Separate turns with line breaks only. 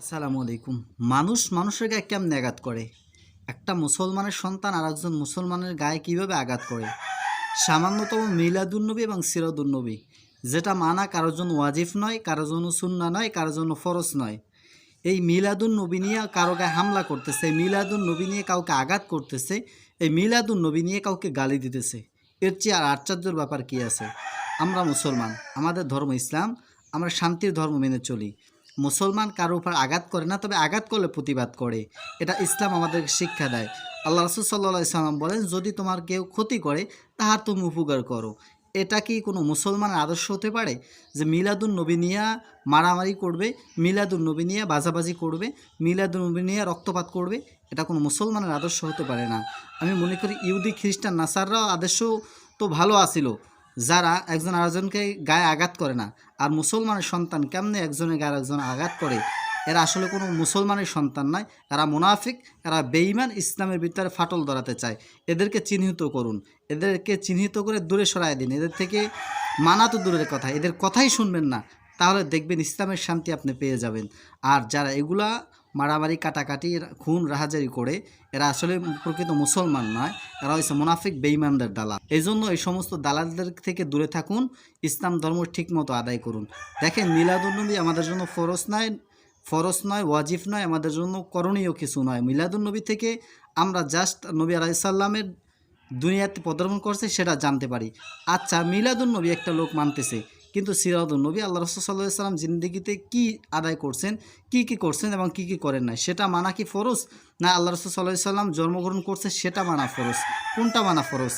আসসালামু আলাইকুম। মানুষ মানুষের গায়ে কেমন আঘাত করে? একটা মুসলমানের সন্তান আর একজন মুসলমানের গায়ে কীভাবে আঘাত করে? সামান্যতম মিলাদুন্নবী এবং সিরাদুন্নবী যেটা মানা কারোর জন্য ওয়াজিফ নয়, কারোর জন্য সুন্না নয়, কারোর জন্য ফরজ নয়। এই মিলাদুন নবী নিয়ে কারও গায়ে হামলা করতেছে, মিলাদুন নবী নিয়ে কাউকে আঘাত করতেছে, এই মিলাদুন নবী নিয়ে কাউকে গালি দিতেছে। এর চেয়ে আর আশ্চর্যের ব্যাপার কী আছে? আমরা মুসলমান, আমাদের ধর্ম ইসলাম, আমরা শান্তির ধর্ম মেনে চলি। মুসলমান কারও উপর আঘাত করে না, তবে আঘাত করলে প্রতিবাদ করে। এটা ইসলাম আমাদেরকে শিক্ষা দেয়। আল্লাহ রসুল সাল্লাহ ইসলাম বলেন, যদি তোমার কেউ ক্ষতি করে, তাহার তুমি উপকার করো। এটা কি কোনো মুসলমানের আদর্শ হতে পারে? যে মিলাদুল নবী নিয়ে মারামারি করবে মিলাদুল নবী নিয়ে বাজাবাজি করবে মিলাদুল নবী নিয়ে রক্তপাত করবে? এটা কোনো মুসলমানের আদর্শ হতে পারে না। আমি মনে করি ইহুদি, খ্রিস্টান, নাসাররাও আদর্শ তো ভালো আছিল। যারা একজন আরেকজনকে গায়ে আঘাত করে না, আর মুসলমানের সন্তান কেমনে একজনের গায়ে একজন আঘাত করে, এরা আসলে কোনো মুসলমানের সন্তান নয়, এরা মুনাফিক, এরা বেঈমান, ইসলামের ভিতরে ফাটল ধরাতে চায়। এদেরকে চিহ্নিত করুন, এদেরকে চিহ্নিত করে দূরে সরায় দিন, এদের থেকে মানা তো দূরের কথা, এদের কথাই শুনবেন না, তাহলে দেখবেন ইসলামের শান্তি আপনি পেয়ে যাবেন। আর যারা এগুলা মারামারি, কাটাকাটি খুন, রাহাজারি করে এরা আসলে প্রকৃত মুসলমান নয়, এরা হচ্ছে মুনাফিক বেইমানদের দালাল। এই জন্য এই সমস্ত দালালদের থেকে দূরে থাকুন, ইসলাম ধর্ম ঠিক মতো আদায় করুন। দেখেন মিলাদুলনবী আমাদের জন্য ফরজ নয় ফরজ নয় ওয়াজিফ নয়, আমাদের জন্য করণীয় কিছু নয়। মিলাদুলনবী থেকে আমরা জাস্ট নবী আলাইসাল্লামের দুনিয়াতে পদার্পণ করছে, সেটা জানতে পারি। আচ্ছা মিলাদুলনবী একটা লোক মানতেছে কিন্তু সিরাদুল নবী আল্লাহ রসুল সাল্লাহ সাল্লাম জিন্দিগিতে কি আদায় করছেন, কি কি করছেন এবং কি কি করেন নাই, সেটা মানা কি ফরজ? না, আল্লাহ রসুল সাল্লাহ সাল্লাম জন্মগ্রহণ করছে, সেটা মানা ফরজ। কোনটা মানা ফরজ?